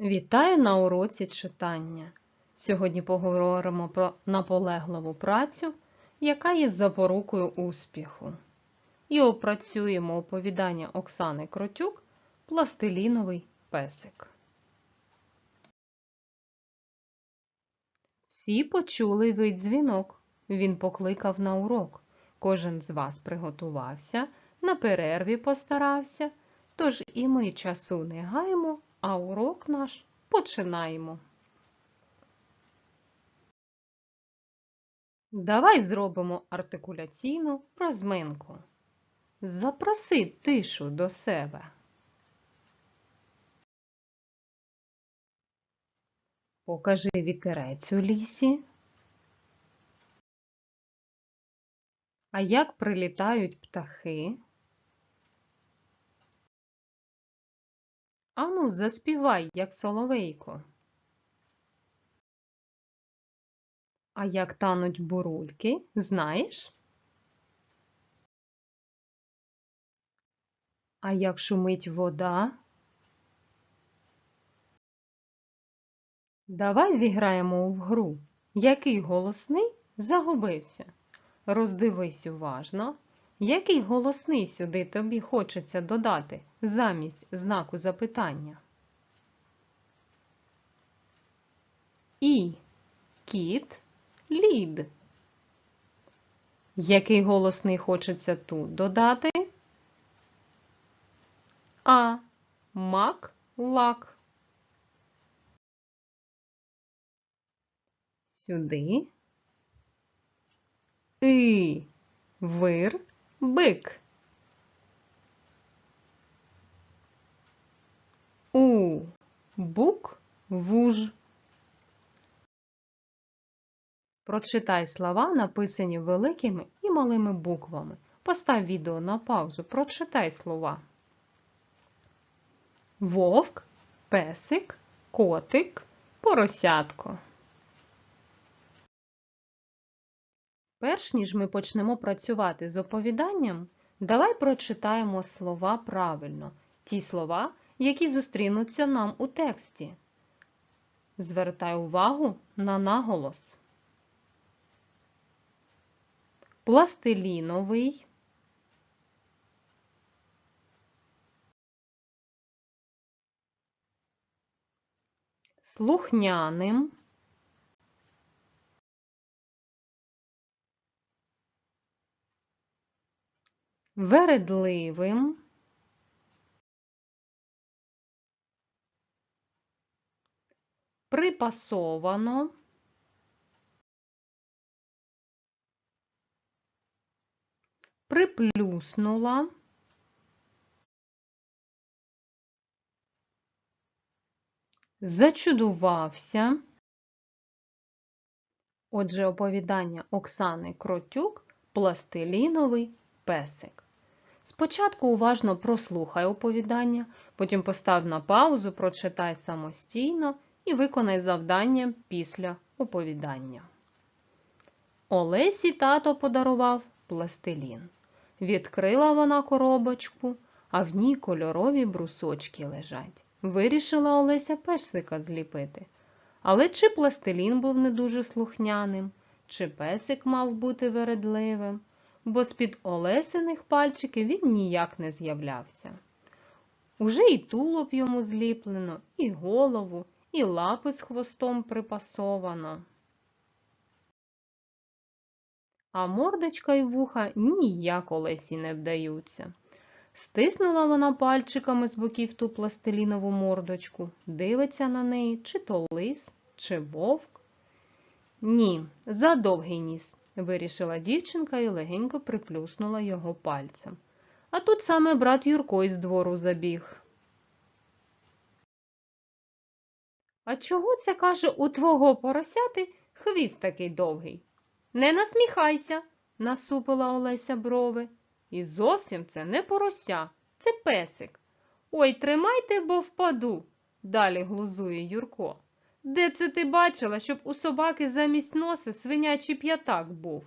Вітаю на уроці читання. Сьогодні поговоримо про наполегливу працю, яка є запорукою успіху. І опрацюємо оповідання Оксани Кротюк Пластиліновий песик. Всі почули вид дзвінок. Він покликав на урок. Кожен з вас приготувався, на перерві постарався, тож і ми часу не гаємо, а урок наш починаємо. Давай зробимо артикуляційну розминку. Запроси тишу до себе. Покажи вітерець у лісі. А як прилітають птахи? Ану, заспівай, як соловейко. А як тануть бурульки, знаєш? А як шумить вода? Давай зіграємо в гру. Який голосний загубився? Роздивись уважно. Який голосний сюди тобі хочеться додати замість знаку запитання? І. Кіт. Лід. Який голосний хочеться тут додати? А. Мак. Лак. Сюди. И. Вир. Бик. У. Бук. Вуж. Прочитай слова, написані великими і малими буквами. Постав відео на паузу. Прочитай слова. Вовк, песик, котик, поросятко. Перш ніж ми почнемо працювати з оповіданням, давай прочитаємо слова правильно, ті слова, які зустрінуться нам у тексті. Звертай увагу на наголос. Пластиліновий, слухняним, вередливим, припасовано, приплюснула, зачудувався. Отже, оповідання Оксани Кротюк Пластиліновий песик. Спочатку уважно прослухай оповідання, потім постав на паузу, прочитай самостійно і виконай завдання після оповідання. Олесі тато подарував пластилін. Відкрила вона коробочку, а в ній кольорові брусочки лежать. Вирішила Олеся песика зліпити. Але чи пластилін був не дуже слухняним, чи песик мав бути вередливим, бо з-під Олесиних пальчиків він ніяк не з'являвся. Уже і тулуб йому зліплено, і голову, і лапи з хвостом припасовано. А мордочка й вуха ніяк Олесі не вдаються. Стиснула вона пальчиками з боків ту пластилінову мордочку, дивиться на неї, чи то лис, чи вовк. Ні, задовгий ніс, вирішила дівчинка і легенько приплюснула його пальцем. А тут саме брат Юрко із двору забіг. А чого це, каже, у твого поросяти хвіст такий довгий? Не насміхайся, насупила Олеся брови. І зовсім це не порося, це песик. Ой, тримайте, бо впаду, далі глузує Юрко. Де це ти бачила, щоб у собаки замість носа свинячий п'ятак був?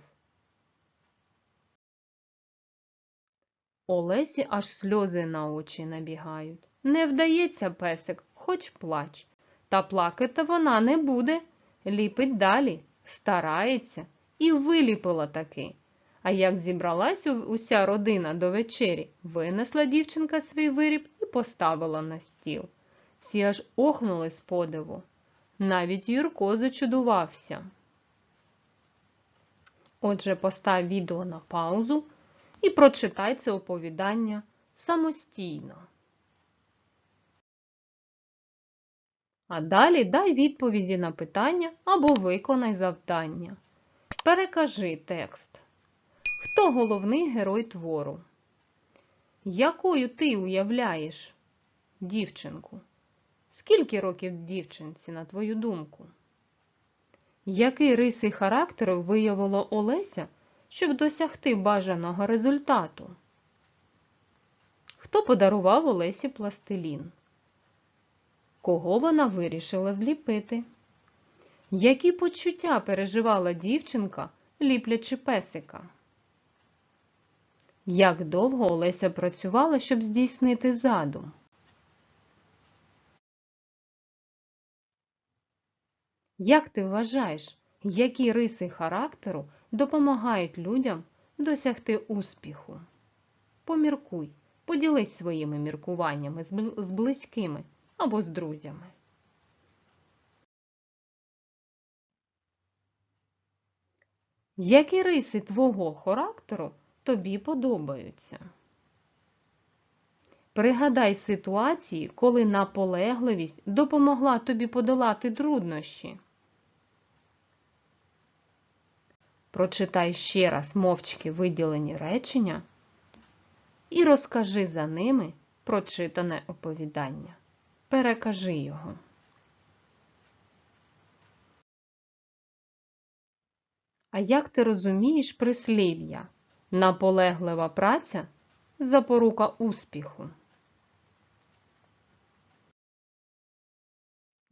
Олесі аж сльози на очі набігають. Не вдається песик, хоч плач. Та плакати вона не буде, ліпить далі, старається і виліпила таки. А як зібралась уся родина до вечері, винесла дівчинка свій виріб і поставила на стіл. Всі аж охнули з подиву. Навіть Юрко зачудувався. Отже, постав відео на паузу і прочитай це оповідання самостійно. А далі дай відповіді на питання або виконай завдання. Перекажи текст. Хто головний герой твору? Якою ти уявляєш дівчинку? Скільки років дівчинці, на твою думку? Який риси характеру виявила Олеся, щоб досягти бажаного результату? Хто подарував Олесі пластилін? Кого вона вирішила зліпити? Які почуття переживала дівчинка, ліплячи песика? Як довго Олеся працювала, щоб здійснити задум? Як ти вважаєш, які риси характеру допомагають людям досягти успіху? Поміркуй, поділись своїми міркуваннями з близькими або з друзями. Які риси твого характеру тобі подобаються? Пригадай ситуації, коли наполегливість допомогла тобі подолати труднощі. Прочитай ще раз мовчки виділені речення і розкажи за ними прочитане оповідання. Перекажи його. А як ти розумієш прислів'я? Наполеглива праця запорука успіху.